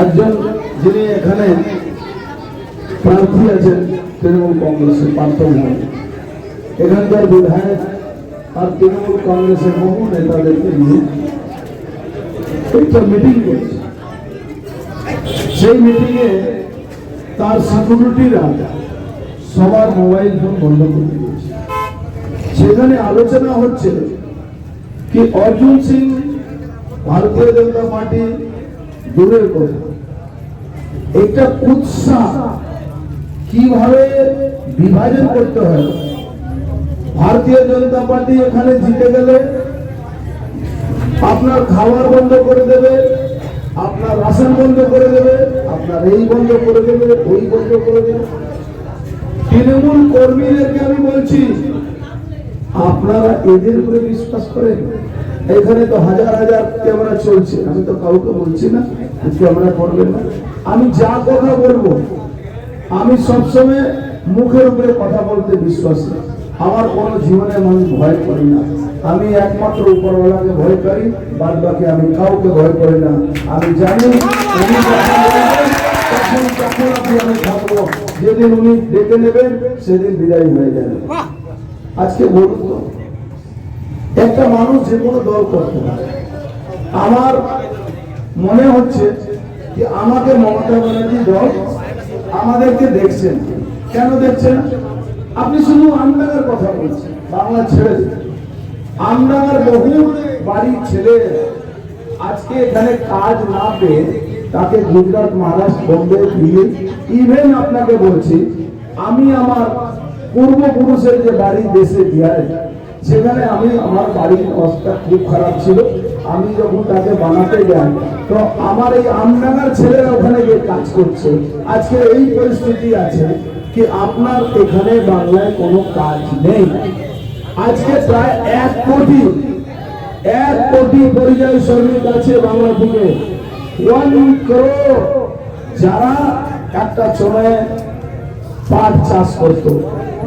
একজন যিনি এখানে প্রার্থী আছেন, তৃণমূল কংগ্রেসের পার্থভূমি এখানকার বিধায়ক আর তৃণমূল কংগ্রেসের বহু নেতাদেরকে নিয়ে একটা মিটিং করেছে। সেই মিটিংয়ে তার সিকিউরিটিরা সবার মোবাইল ফোন বন্ধ করে দিয়েছে। সেখানে আলোচনা হচ্ছে কি অর্জুন সিং, ভারতীয় জনতা পার্টি দূরের কথা। উৎসাহ কীভাবে বিভাজন করতে হয়? ভারতীয় জনতা পার্টি এখানে জিতে গেলে আপনার বন্ধ করে দেবে, আপনার রাশন বন্ধ করে দেবে, আপনার এই বন্ধ করে দেবে, ওই বন্ধ করে দেবে। তৃণমূল কর্মীদেরকে আমি বলছি, আপনারা এদের উপরে বিশ্বাস করেন? এখানে তো হাজার হাজার ক্যামেরা চলছে। আমি তো কাউকে বলছি না ক্যামেরা করবেন না। আমি যা কথা বলব আমি সবসময় মুখের উপরে কথা বলতে বিশ্বাসী আমার কোনো জীবনে আমি ভয় করি না। আমি একমাত্র উপরওয়ালাকে ভয় করি বাদ বাকি আমি কাউকে ভয় করি না। আমি জানি আমি থাকব যেদিন উনি ডেকে নেবেন সেদিন বিদায় হয়ে যাবে। আজকে বলুন তো একটা মানুষ যে কোনো দল করতে আমার মনে হচ্ছে যে আমাকে মমতা ব্যানার্জি দল আমাদেরকে দেখছেন। কেন দেখছেন? আপনি শুধু আমডাঙ্গার কথা বলছেন, বাংলা ছেড়ে আমডাঙ্গার বহু বাড়ির ছেলে আজকে এখানে কাজ না পেয়ে তাকে গুজরাট, মহারাষ্ট্র, বোম্বে, দিল্লি ইভেন আপনাকে বলছি, আমি আমার পূর্বপুরুষের যে বাড়ি দেশে বিহারে সেখানে আমি আমার বাড়ির অবস্থা খুব খারাপ ছিল। আমি যখন তাকে বানাতে যাই, তো আমার এই আমডাঙ্গার ছেলেরা ওখানে গিয়ে কাজ করছে। আজকে এই পরিস্থিতি আছে কি আপনার এখানে বাংলায় কোনো কাজ নেই। আজকে প্রায় এক কোটি এক কোটি পরিযায়ী শ্রমিক আছে বাংলা থেকে। ওয়ান যারা একটা সময়ে পাট চাষ করত,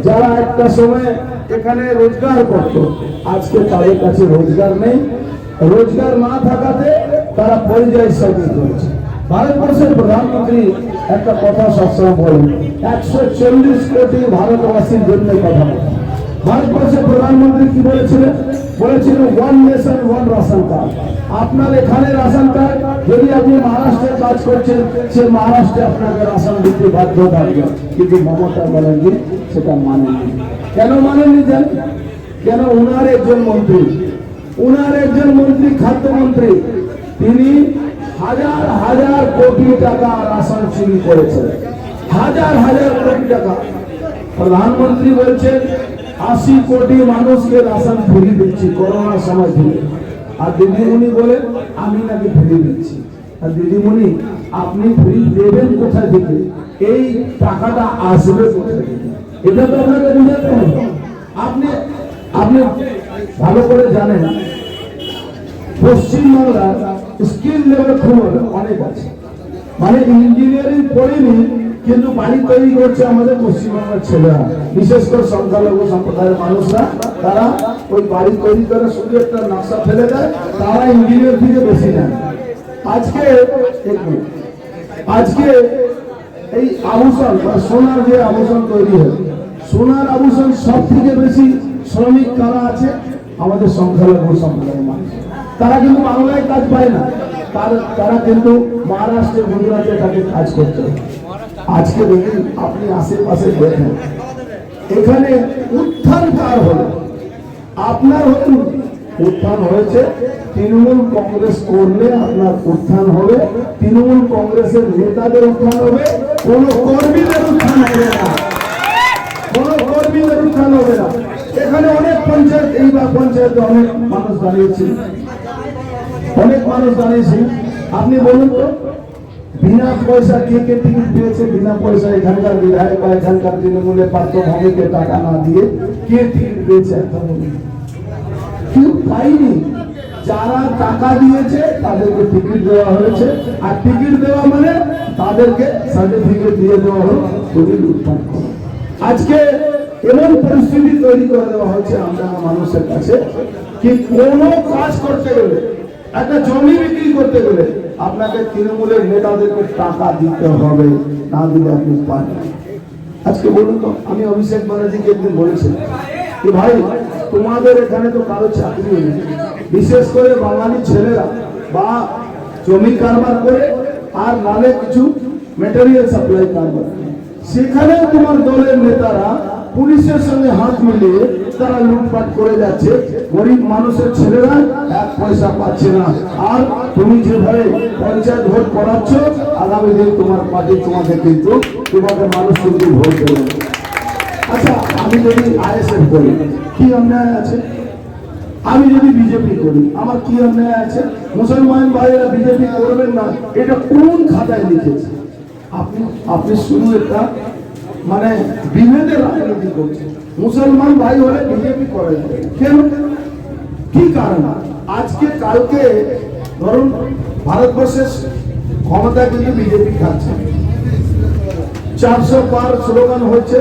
যারা একটা সময় এখানে রোজগার করত। আজকে তাদের কাছে রোজগার নেই। রোজগার না থাকাতে তারা পরিযায়ী শ্রমিক হয়েছে। ভারতবর্ষের প্রধানমন্ত্রী একটা কথা সবসময় বলেন, একশো চল্লিশ কোটি ভারতবাসীর জন্য কথা বলেন ভারতবর্ষের প্রধানমন্ত্রী কি বলেছিলেন? বলেছিলেন one nation one ration card আপনার এখানে রাশন কার্ড যদি আপনি মহারাষ্ট্রে কাজ করছেন, সে মহারাষ্ট্রে আপনাকে রাশন দিতে বাধ্য থাকবে। কিন্তু মমতা ব্যানার্জি সেটা মানেনি কেন মানেনি জানেন কেন উনার একজন মন্ত্রী, উনার একজন মন্ত্রী, খাদ্যমন্ত্রী, তিনি হাজার হাজার কোটি টাকা রাশন চুরি করেছেন। হাজার হাজার কোটি টাকা। প্রধানমন্ত্রী বলছেন আশি কোটি মানুষকে রাশন ফ্রি দিচ্ছি, করোনার সময় থেকে আর দিদিমণি বলে, আমি নাকি ফ্রি দিচ্ছি। আর দিদিমণি, আপনি ফ্রি দেবেন কোথায় থেকে? এই টাকাটা আসবে কোথায় এটা তো আপনাকে বুঝাতে হবে। আপনি আপনি ভালো করে জানেন, পশ্চিমবাংলার স্কিল লেভেল খুব অনেক আছে। মানে ইঞ্জিনিয়ারিং পড়িনি, কিন্তু বাড়ি তৈরি করছে আমাদের পশ্চিমবাংলার ছেলেরা। বিশেষ করে সংখ্যালঘু সম্প্রদায়ের মানুষরা, তারা ওই বাড়ি তৈরি করে শুধু একটা নকশা ফেলে দেয়, তারা ইঞ্জিনিয়ার থেকে বেশি নেয়। আজকে আজকে এই আভূষণ বা সোনার যে আভূষণ তৈরি হয়, সোনার আভূষণ সব থেকে বেশি শ্রমিক কারা আছে? আমাদের সংখ্যালঘু সম্প্রদায়ের মানুষ। তারা কিন্তু বাংলায় কাজ পায় না। তার- কিন্তু মহারাষ্ট্রে গুজরাটে তাকে কাজ করতে। আজকে দেখুন, আপনি আশেপাশে দেখেন। এখানে উত্থান কার হলো। আপনার হলেন, উত্থান হয়েছে, তৃণমূল কংগ্রেস করলে আপনার উত্থান হবে, তৃণমূল কংগ্রেসের নেতাদের উত্থান হবে, কোন কর্মীদের উত্থান হবে না। কোন কর্মীদের উত্থান হবে না। এখানে অনেক পঞ্চায়েত এইবার পঞ্চায়েতে অনেক মানুষ দাঁড়িয়েছে। অনেক মানুষ দাঁড়িয়েছে আপনি বলুন তো, বিনা পয়সা কে কে টিকিট পেয়েছে? বিনা পয়সা এখানকার বিধায়ক বা এখানকার তৃণমূলের পার্থভূমিকে টাকা না দিয়ে কে টিকিট পেয়েছে কেউ পাইনি যারা টাকা দিয়েছে, তাদেরকে টিকিট দেওয়া হয়েছে। আর টিকিট দেওয়া মানে তাদেরকে সার্টিফিকেট দিয়ে দেওয়া হলো। লুটপাট করো আজকে এমন পরিস্থিতি তৈরি করে দেওয়া হচ্ছে আমরা মানুষের কাছে, কি কোনো কাজ করতে গেলে একটা জমি বিক্রি করতে গেলে আপনাকে তৃণমূলের নেতাদেরকে টাকা দিতে হবে, না দিলে আপনি পারবেন আজকে বলুন তো, আমি অভিষেক ব্যানার্জিকে একদিন বলেছিলাম কি ভাই, তোমাদের এখানে তো কারও চাকরি নেই বিশেষ করে বাঙালি ছেলেরা বা জমি কারবার করে আর নালে কিছু মেটেরিয়াল সাপ্লাই কারবার করে। সেখানেও তোমার দলের নেতারা পুলিশের সঙ্গে হাত মিলিয়ে তারা লুটপাট করে যাচ্ছে গরিব মানুষের ছেলেরা এক পয়সা পাচ্ছে না। আর তুমি যেভাবে পঞ্চায়েত ভোট করাচ্ছ, আগামী দিন তোমার পার্টি তোমাকে কিন্তু তোমাকে মানুষ কিন্তু ভোট দেবে। আচ্ছা আমি যদি আইএসএফ করি, কি অন্যায় আছে? আমি যদি বিজেপি করি, আমার কি অন্যায় আছে? মুসলমান ভাইয়েরা বিজেপি করবেন না, এটা কোন খাতায় লিখেছে? আপনি আপনি শুধু একটা মানে বিভেদের রাজনীতি করছেন। মুসলমান ভাই হলে বিজেপি করে যাবে। কেন? কি কারণ? আজকে, কালকে, ধরুন, ভারতবর্ষের ক্ষমতা কিন্তু বিজেপি খাচ্ছে। চারশো পার স্লোগান হচ্ছে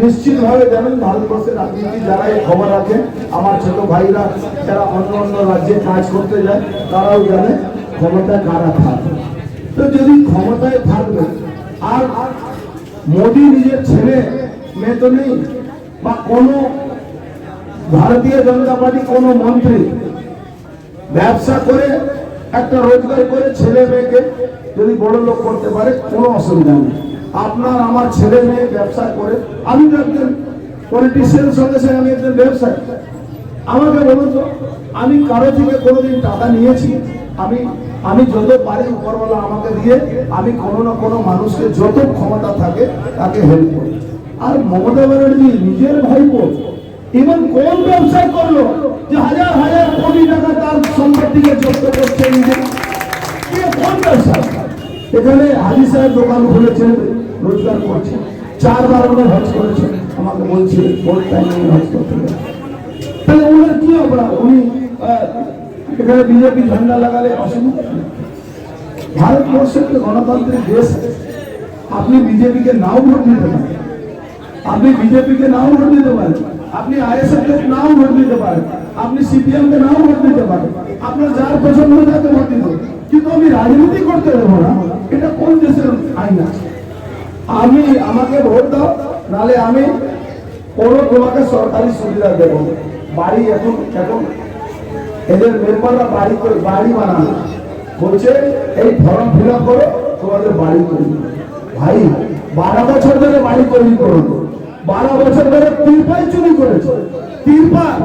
নিশ্চিত ভাবে জানেন, ভারতবর্ষের রাজনীতি যারা খবর রাখে আমার ছোট ভাইরা, যারা অন্য অন্য রাজ্যে কাজ করতে যায়, তারাও জানে ক্ষমতায় কারা থাকবে। তো যদি ক্ষমতায় থাকবে, আর মোদী নিজের ছেলে মেয়ে তো নেই, বা কোনো ভারতীয় জনতা পার্টি কোনো মন্ত্রী ব্যবসা করে, একটা রোজগার করে ছেলে মেয়েকে যদি বড় লোক করতে পারে, কোনো অসুবিধা নেই। আপনার আমার ছেলে মেয়ে ব্যবসা করে, আমি তো একজন পলিটিশিয়ান সঙ্গে সঙ্গে আমি একজন ব্যবসায়ী। আমাকে বলুন তো, আমি কারও থেকে কোনোদিন টাকা নিয়েছি? আমি আমি যত পারি উপরওয়ালা আমাকে দিয়ে, আমি কোনো না কোনো মানুষকে যত ক্ষমতা থাকে তাকে হেল্প করি। আর মমতা ব্যানার্জি নিজের ভাইপো এবার কোন ব্যবসায় করল যে হাজার হাজার কোটি টাকা তার সম্পত্তিকে জব্দ করছে কোন ব্যবসা এখানে হাজি সাহেব দোকান খুলেছেন, রোজগার করছে চারবার উনি হজ করেছেন। আমাকে বলছে হজ করতে তাহলে ওনার কি অপরাধ? উনি এখানে বিজেপি ঝান্ডা লাগালে অসুবিধা। ভারতবর্ষ একটা গণতান্ত্রিক দেশ, আপনি বিজেপিকে নাও ভোট দিতে পারেন। আপনি বিজেপিকে নাও ভোট দিতে পারেন। আপনি আইএসএফ কে নাও ভোট দিতে পারেন। আপনি সিপিএম কে নাও ভোট দিতে পারেন। আপনার যার পছন্দ তাকে ভোট দিতে কিন্তু আমি রাজনীতি করতে দেবো না। এটা কোন দেশের আইন আছে? আমি, আমাকে ভোট দাও, নালে আমি কোনো তোমাকে সরকারি সুবিধা দেবো বাড়ি এখন এখন এদের মেম্বাররা বাড়ি করে, বাড়ি বানানো বলছে, এই ফর্ম ফিল করো, তোমাদের বাড়ি তৈরি ভাই, বারো বছর ধরে বাড়ি তৈরি করো। বারো বছর ধরে তিরপাল চুরি করেছে। তিরপাল?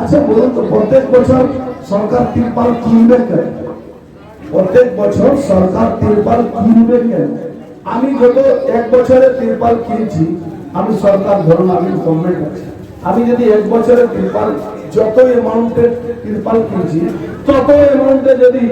আচ্ছা বলুন তো, প্রত্যেক বছর সরকার তিরপাল কিনবে কেন? প্রত্যেক বছর সরকার তিরপাল কিনবে কেন? আমি যত এক বছরে তিরপাল কিনছি, আমি সরকার, ধরুন, আমি গভর্নমেন্ট আছি। আমি যদি এক বছরে তিরপাল যত অ্যামাউন্টের তিরপাল কিনছি তত অ্যামাউন্টে যদি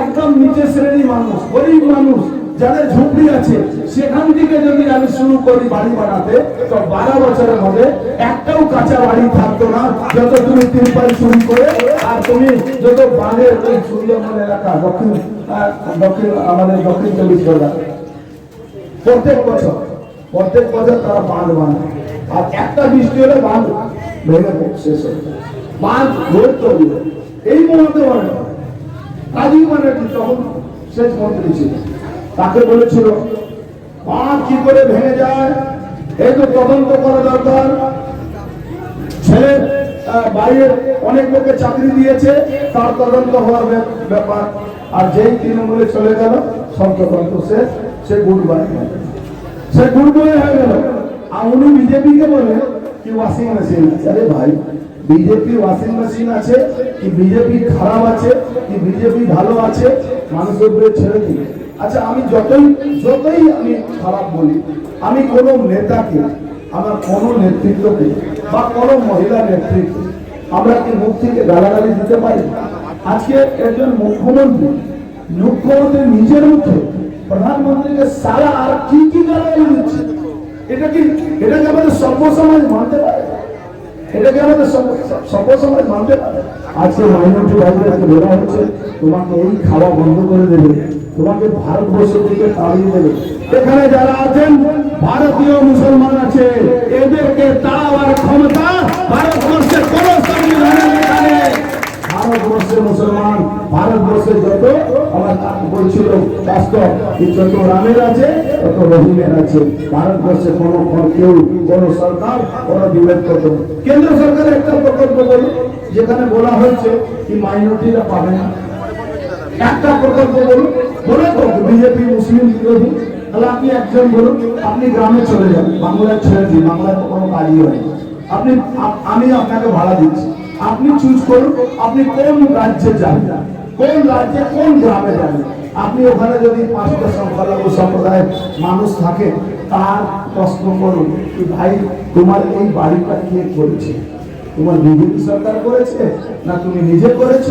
একদম নিচে শ্রেণি মানুষ, গরিব মানুষ, যাদের ঝুঁকি আছে সেখান থেকে যদি আমি শুরু করি বাড়ি বানাতে, তো বারো বছরের মধ্যে একটাও কাঁচা বাড়ি থাকতো না, যত তুমি তিরপাল চুরি করে, আর তুমি যত বাঁধের ওই সুন্দরবন এলাকা, দক্ষিণ দক্ষিণ, আমাদের দক্ষিণ চব্বিশ পরগনা। প্রত্যেক বছর প্রত্যেক বছর তারা বাঁধ বানায়। আর একটা বৃষ্টি হলে বাঁধ ভেঙে শেষ হয়ে বাঁধ রোড তৈরি এই মমতা ব্যানার্জি রাজীব ব্যানার্জি তখন শেষ মন্ত্রী ছিল। তাকে বলেছিল বাঁধ কি করে ভেঙে যায়? এই তো তদন্ত করা দরকার। ছেলে আহ, বাইরে অনেক লোকে চাকরি দিয়েছে তার তদন্ত হওয়ার ব্যাপার। আর যেই তৃণমূলে চলে গেল সে সে বয় হয়ে গেল। আর উনি বিজেপিকে বলে কি ওয়াশিং মেশিন আরে ভাই বিজেপি ওয়াশিং মেশিন আছে কি বিজেপি খারাপ আছে কি বিজেপি ভালো আছে মানুষের উপরে ছেড়ে দিই আচ্ছা আমি যতই যতই আমি খারাপ বলি, আমি কোনো নেতাকে, আমার কোনো নেতৃত্বকে বা কোনো মহিলা নেতৃত্ব আমরা কি মুখ থেকে গালাগালি দিতে পারি? আজকে একজন মুখ্যমন্ত্রী মুখ্যমন্ত্রী নিজের মুখে প্রধানমন্ত্রীকে সারা আর কি কি গালাগালি দিচ্ছে? এটা কি এটাকে আমাদের সর্বসমাজ মানতে পারে? এটাকে আমাদের সর্বসমাজ মানতে পারে। আজকে মাইনরিটি ভাইদেরকে বলা হচ্ছে, তোমাকে এই খাওয়া বন্ধ করে দেবে, তোমাকে ভারতবর্ষ থেকে তাড়িয়ে দেবে। এখানে যারা আছেন, ভারতীয় মুসলমান আছে এদেরকে তাড়াবার ক্ষমতা ভারতবর্ষের কোন সংবিধানে লেখা নেই। ভারত ভারতবর্ষের মুসলমান ভারতবর্ষে যত বাস্তব। যত রামের আছে, তত রহিমের আছে। ভারতবর্ষে কোনো কেউ, কোনো সরকার, কোনো বিভেদ কেন্দ্র সরকারের একটা প্রকল্প যেখানে বলা হয়েছে কি মাইনরিটিরা পাবে না। একটা প্রকল্প বলুন, বলে তো বিজেপি মুসলিম বিরোধী। তাহলে আপনি একজন বলুন, আপনি গ্রামে চলে যান, বাংলায় ছেড়ে দিন, বাংলায় তো কোনো কাজই হয় আপনি আমি আপনাকে ভাড়া দিচ্ছি। আপনি চুজ করুন, আপনি কোন রাজ্যে যাবেন। কোন রাজ্যে কোন গ্রামে যাবেন আপনি ওখানে যদি পাঁচটা সংখ্যালঘু সম্প্রদায়ের মানুষ থাকে, তার প্রশ্ন করুন কি ভাই, তোমার এই বাড়িটা কে করেছে? তোমার বিজেপি সরকার করেছে? না তুমি নিজে করেছ?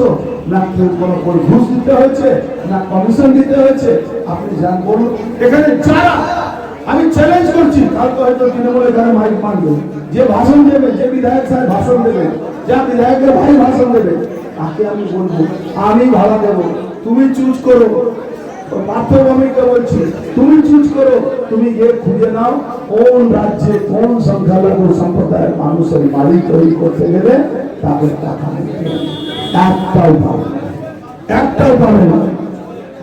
না কেউ কোনো ঘুষ দিতে হয়েছে? না কমিশন দিতে হয়েছে? আপনি যান বলুন, এখানে যারা, আমি চ্যালেঞ্জ করছি কালকে হয়তো তৃণমূল এখানে মাইক মানবে যে ভাষণ দেবে, যে বিধায়ক সাহেব ভাষণ দেবে, যা বিধায়কের ভাই ভাষণ দেবে তাকে আমি বলব, আমি ভাড়া দেবো। তুমি চুজ করো। বলছি, তুমি চুজ করো। তুমি খুঁজে নাও কোন রাজ্যে কোন সম্প্রদায়ের মানুষের বাড়ি তৈরি করতে গেলে তাদের টাকা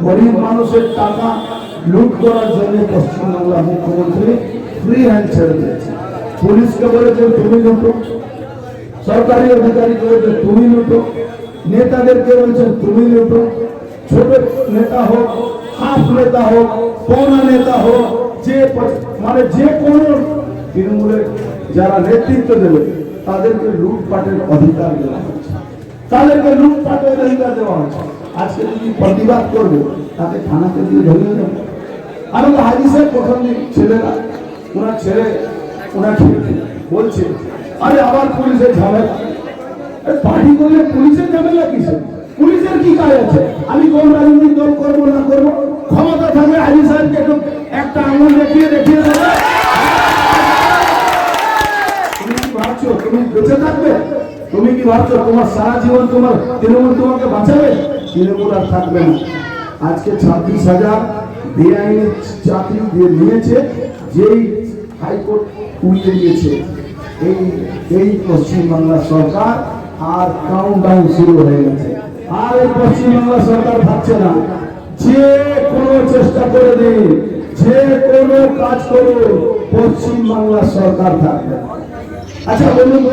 গরিব মানুষের টাকা লুট করার জন্য মুখ্যমন্ত্রী ফ্রি হ্যান্ড ছেড়ে পুলিশকে বলেছে, তুমি লুটো। সরকারি অধিকারীকে বলছে, তুমি লুটো। নেতাদেরকে বলছেন, তুমি লুটো ছোট নেতা হোক, হাফ নেতা হোক পৌনা নেতা হোক, যে মানে যে কোনো তৃণমূলের যারা নেতৃত্ব দেবে, তাদেরকে লুটপাটের অধিকার দেওয়া হচ্ছে। তাদেরকে লুটপাটের অধিকার দেওয়া হচ্ছে। আজকে যদি প্রতিবাদ করবে, তাকে থানাতে দিয়ে ধরিয়ে দেবে। আমি তো হাজি সাহেব প্রথম দিন ছেলেরা, ওনার ছেলে ওনার ছেলে বলছে, আরে আবার পুলিশের ঝামেলা। পার্টি করলে পুলিশের ঝামেলা কিসে পুলিশের কি কাজ আছে? আমি কোন রাজনৈতিক দল করব, না করব? ক্ষমতা থাকবে হাজি সাহেবকে একটু একটা আঙুল দেখিয়ে দেখিয়ে দেবে। তুমি কি ভাবছ? তুমি বেঁচে থাকবে? তুমি কি ভাবছ? তোমার সারা জীবন তোমার তৃণমূল তোমাকে বাঁচাবে? তৃণমূল আর থাকবে না। আজকে ছাব্বিশ হাজার বেআইনি চাকরি দিয়ে নিয়েছে, যেই হাইকোর্ট উড়িয়ে দিয়েছে। এই এই পশ্চিমবাংলা সরকার আর কাউন্টডাউন শুরু হয়ে গেছে। আর এই পশ্চিমবাংলা সরকার ভাবছে না। যে কোনো চেষ্টা করে দিন, যে কোনো কাজ করুন, পশ্চিমবাংলা সরকার থাকবে। আচ্ছা বলুন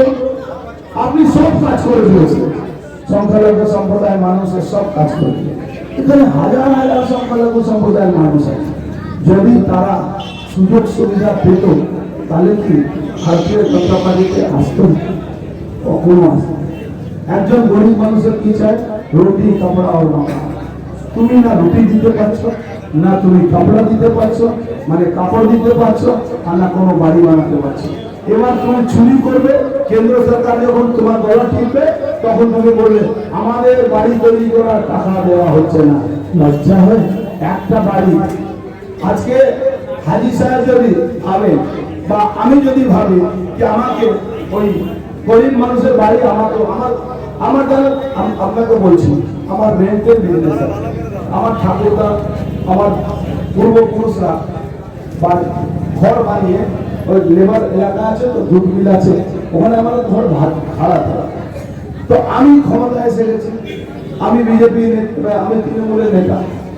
আপনি সব কাজ করে দিয়েছেন। সংখ্যালঘু সম্প্রদায়ের মানুষের সব কাজ করে। এখানে হাজার হাজার সংখ্যালঘু সম্প্রদায়ের মানুষ আছে। যদি তারা সুযোগ সুবিধা পেত, তাহলে কি ভারতীয় জনতা পার্টিতে আসতো কখনো আসতো। একজন গরিব মানুষের কি চায়? রুটি, কাপড়া আর মাথা তুমি না রুটি দিতে পারছ, না তুমি কাপড়া দিতে পারছ মানে কাপড় দিতে পারছ, আর না কোনো বাড়ি বানাতে পারছ। এবার তুমি চুরি করবে, কেন্দ্র সরকার যখন তোমার গলা টিপবে, তখন তুমি বলবে, আমাদের বাড়ি তৈরি করার টাকা দেওয়া হচ্ছে না। লজ্জা হয়, একটা বাড়ি। আজকে হাজি সাহেব যদি ভাবে বা আমি যদি ভাবি যে আমাকে ওই গরিব মানুষের বাড়ি আমাকে আমার আমার যেন, আম- আপনাকে বলছি, আমার রেন্টের বিজনেস আমার ঠাকুরদা, আমার পূর্বপুরুষরা ঘর বানিয়ে ওই লেবার এলাকা আছে তো, দুধ আছে, ওখানে আমার ঘর ভাত দেওয়া তো আমি ক্ষমতায় এসে গেছি। আমি বিজেপি আমি তৃণমূলের নেতা।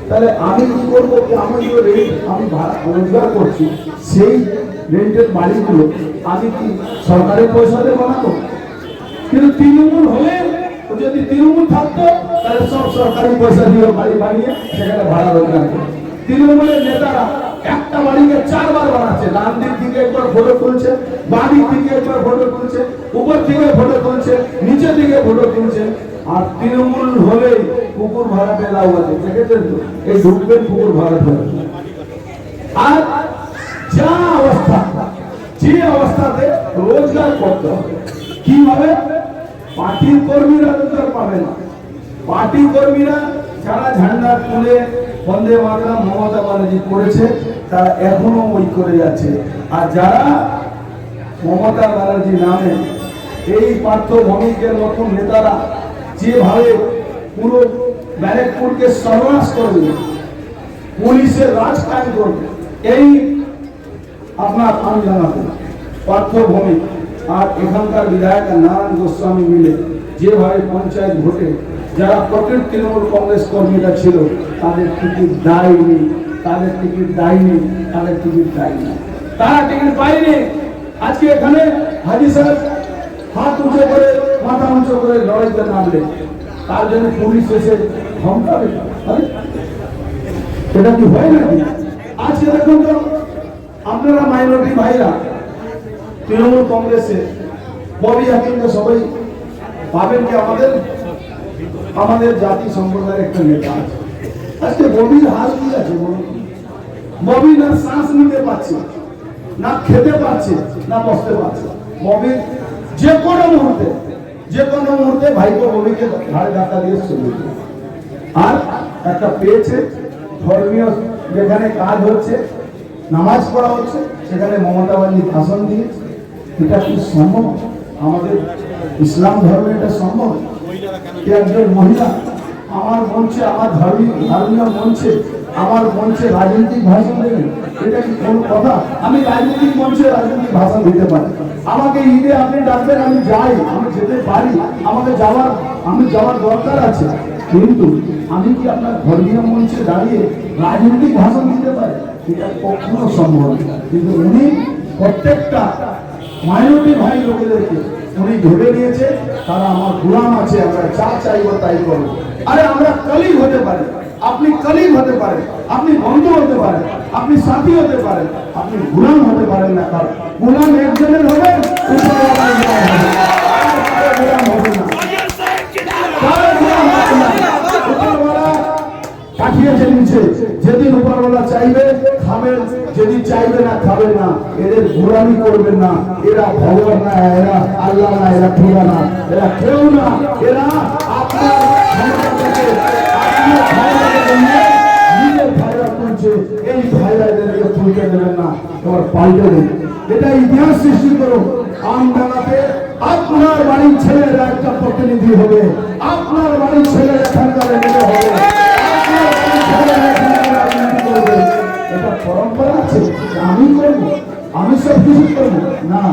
তাহলে আমি কি করব? কি আমি রোজগার করছি। সেই রেন্টের বাড়িগুলো আমি কি সরকারের পয়সা দিয়ে বানাবো? কিন্তু তৃণমূল হলে, যদি তৃণমূল থাকতো, তাহলে সব সরকারি পয়সা দিয়ে বাড়ি বানিয়ে সেখানে ভাড়া রোজগার করতো। তৃণমূলের নেতারা একটা বাড়িকে চারবার বানাচ্ছে। ডান দিক থেকে একবার ফটো তুলছে, বাঁ দিক একবার ফটো তুলছে, উপর থেকে ফটো তুলছে নিচে থেকে ফটো তুলছে। আর তৃণমূল হলে পুকুর ভাড়া পেলাও আছে, দেখেছেন তো? এই ঢুকবেন পুকুর ভাড়া ফেলা আর যা অবস্থা, যে অবস্থাতে রোজগার করতে হবে। কীভাবে? পার্টির কর্মীরা রোজগার পাবে না। পার্টি কর্মীরা যারা ঝান্ডা তুলে বন্দে মাতরম মমতা ব্যানার্জি করেছে, তারা এখনও ওই করে যাচ্ছে। আর যারা মমতা ব্যানার্জি নামে এই পার্থ ভৌমিকের মতন নেতারা যেভাবে পুরো ব্যারেকপুরকে সর্বনাশ করবে, পুলিশের রাজ কায়েম করবে, এই আপনার আমি জানাব। পার্থভূমি আর এখানকার বিধায়ক নারায়ণ গোস্বামী মিলে যেভাবে পঞ্চায়েত ভোটে যারা প্রকৃত তৃণমূল কংগ্রেস কর্মীরা ছিল, তাদের টিকিট দেয়নি, তাদের টিকিট দেয়নি, তাদের টিকিট দেয়নি। তারা টিকিট পায়নি। আজকে এখানে হাজি সাহেব হাত উঁচু করে মাথা উঁচু করে লড়াইতে নামলে তার জন্য পুলিশ এসে ধমকাবে এটা কি হয় নাকি? আজকে দেখুন তো, আপনারা মাইনরিটি ভাইরা, তৃণমূল কংগ্রেসে, ববি হাকিমকে সবাই পাবেন কি আমাদের আমাদের জাতি সম্প্রদায়ের একটা নেতা আজকে ববির হাল কি আছে বলুন? ববি না শ্বাস নিতে পারছে, না খেতে পারছে, না বসতে পারছে। ববির যে কোনো মুহূর্তে যে কোনো মুহূর্তে ভাইপো ববিকে ঘাড়ে ধাক্কা দিয়ে চলে আর একটা পেয়েছে, ধর্মীয় যেখানে কাজ হচ্ছে, নামাজ পড়া হচ্ছে, সেখানে মমতা বাহিনী ভাষণ দিয়েছে। এটা কি সম্ভব? আমাদের ইসলাম ধর্মে এটা সম্ভব? কি একজন মহিলা আমার মঞ্চে, আমার ধর্মীয় ধর্মীয় মঞ্চে, আমার মঞ্চে রাজনৈতিক ভাষণ দেবেন? এটা কি কোন কথা? আমি রাজনৈতিক মঞ্চে রাজনৈতিক ভাষণ দিতে পারি। আমাকে ঈদে আপনি ডাকবেন, আমি যাই, আমি যেতে পারি। আমাকে যাওয়ার, আমি যাওয়ার দরকার আছে। কিন্তু আমি কি আপনার ধর্মীয় মঞ্চে দাঁড়িয়ে রাজনৈতিক ভাষণ দিতে পারি? এটা কখনো সম্ভব কিন্তু উনি প্রত্যেকটা মাইনরিটি ভাই লোকেদেরকে উনি ধরে নিয়েছে, তারা আমার গুলাম আছে, আমরা যা চাইব তাই করব। আরে আমরা কলিগ হতে পারি। আপনি কলিগ হতে পারেন, আপনি বন্ধু হতে পারেন, আপনি সাথী হতে পারেন, আপনি গুলাম হতে পারেন না, কারণ গুলাম একজনের হবে পাঠিয়েছে নিচে, যেদিন উপরওয়ালা চাইবে খাবেন যেদিন চাইবে না, খাবে না। এদের গোলামি করবেন না। এরা ভগবান না, এরা আল্লাহ না, এরা খোদা না। এরা কেউ না। এরা আপনার আপনার বাড়ির ছেলেরা একটা প্রতিনিধি হবে। আপনার বাড়ির ছেলেরা এখানকার। এটা পরম্পরা আছে। আমি করব। আমি সব কিছু করব। না,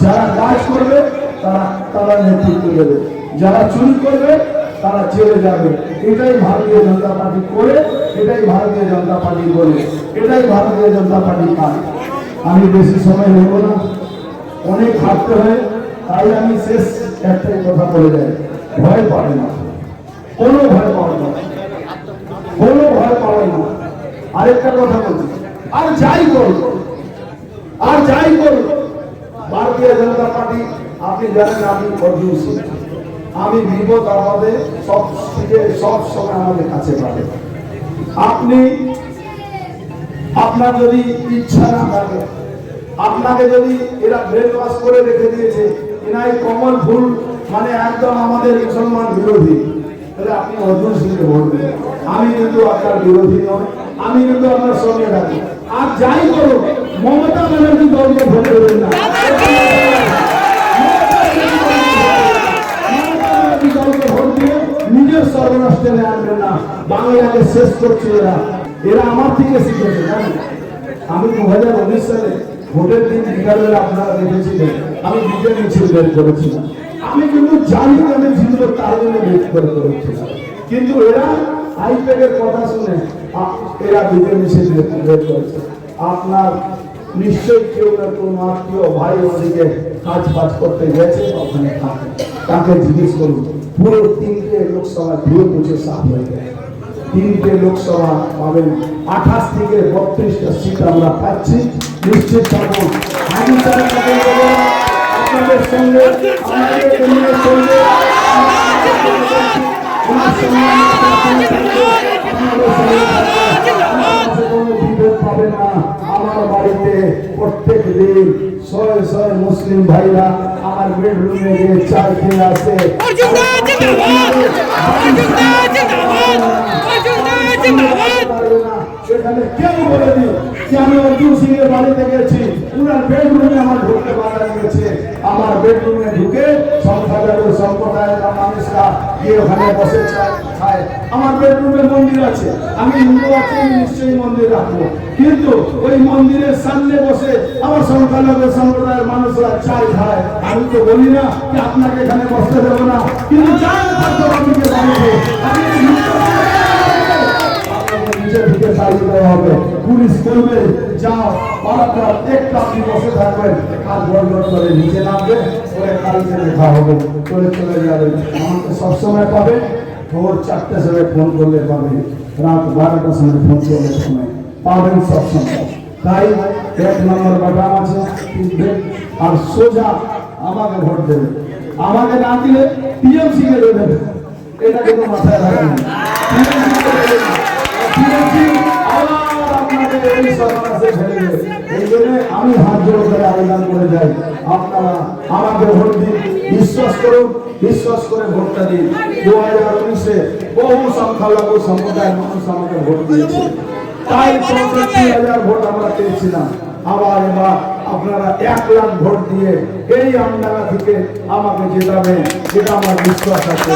যারা কাজ করবে, তারা তারা নেতৃত্ব দেবে। যারা চুরি করবে তারা চলে যাবে। এটাই ভারতীয় জনতা পার্টি করে, এটাই ভারতীয় জনতা পার্টি বলে, এটাই ভারতীয় জনতা পার্টি কাজ। আমি বেশি সময় নেব না, অনেক হাঁটতে হয়, তাই আমি শেষ একটাই কথা বলে যাই, ভয় পাবে না। কোনো ভয় পাবে না। কোনো ভয় পাবে না। আরেকটা কথা বলছি, আর যাই করুন আর যাই করুন ভারতীয় জনতা পার্টি, আপনি জানেন আপনি সিং। আমি বিপদ আমাদের সব থেকে সব সময় আমাদের কাছে পাবে আপনি, আপনার যদি ইচ্ছা না থাকে, আপনাকে যদি এরা ব্রেন ওয়াশ করে রেখে দিয়েছে এনাই কমল ফুল মানে একদম আমাদের মুসলমান বিরোধী, তাহলে আপনি অর্জুন সিংকে দেবেন। আমি কিন্তু আপনার বিরোধী নয় আমি কিন্তু আপনার সঙ্গে থাকি। আর যাই করুন মমতা ব্যানার্জি দলকে ভোট দেবেন না দলকে ভোট দিয়ে নিজের সর্বনাশ টেনে আনবেন না বাংলাকে শেষ করছে এরা এরা আমার থেকে শিখেছে, জানেন? আমি দু হাজার উনিশ সালে ভোটের দিন বিকালবেলা আপনারা দেখেছিলেন, আমি বিজয় মিছিল বের করেছিলাম। আমি কিন্তু জানি আমি জিতবো তার জন্য বের করে করেছিলাম। কিন্তু এরা আইপ্যাকের কথা শুনে এরা বিজয় মিছিল বের- করেছে। আপনার নিশ্চয়ই কেউ না কোনো আত্মীয়, ভাই ওদিকে কাজ ফাজ করতে গেছে, ওখানে থাকে। তাকে জিজ্ঞেস করুন, পুরো তিনটে লোকসভা ধুয়ে মুছে সাফ হয়ে গেছে। তিনটে লোকসভা পাবেন। আঠাশ থেকে বত্রিশটা সিট আমরা পাচ্ছি। নিশ্চিত থাকুন। আমি তারা। আপনাদের সঙ্গে আমাদের সঙ্গে। আমার বাড়িতে প্রত্যেক দিন শয়ে শয়ে মুসলিম ভাইরা আমার বেডরুমে গিয়ে চায় খেয়ে আসে। অর্জুন দা জিন্দাবাদ! অর্জুন দা জিন্দাবাদ! অর্জুন দা জিন্দাবাদ! পারবে না। এখানে কেউ বলেনি যে আমি অর্জুন সিং এর বাড়িতে গেছি উনার বেডরুমে আমার ঢুকতে বাধা দিয়েছে আমার বেডরুমে ঢুকে সংখ্যালঘু সম্প্রদায়ের মানুষরা গিয়ে ওখানে বসে খায় আমার বেডরুমে মন্দির রাখব কিন্তু ওই মন্দিরের সামনে বসে আমার সংখ্যালঘু সম্প্রদায়ের মানুষরা চাই খায় আমি তো বলি না আপনাকে এখানে বসতে দেবো না কিন্তু চাই আমি নিচে থেকে তাড়িয়ে দেওয়া হবে। পুলিশ যাও পাড়াটা একটা আপনি বসে থাকবেন। কাজ করে নিচে নামবে, পরে কালকে দেখা হবে। চলে চলে যাবে। আমাকে সবসময় পাবে। ভোর সময় ফোন করলে পাবে। রাত বারোটার সময় ফোন করলে সময় পাবেন সবসময় তাই এক নম্বর আছে আর সোজা আমাকে ভোট দেবে। আমাকে না দিলে টিএমসি কে দেবে। এটা কিন্তু মাথায় রাখবেন। আমি হাত জোড় করে আবেদন করে যাই। আপনারা আমাকে ভোট দিন, বিশ্বাস করুন, বিশ্বাস করে ভোটটা দিন। দু হাজার উনিশে বহু সংখ্যালঘু সম্প্রদায়ের মানুষ আমাকে ভোট দিয়েছে। তাই পঁয়ষট্টি হাজার ভোট আমরা পেয়েছিলাম। আবার এবার আপনারা এক লাখ ভোট দিয়ে এই আমডাঙ্গা থেকে আমাকে জেতাবেন যেটা আমার বিশ্বাস আছে।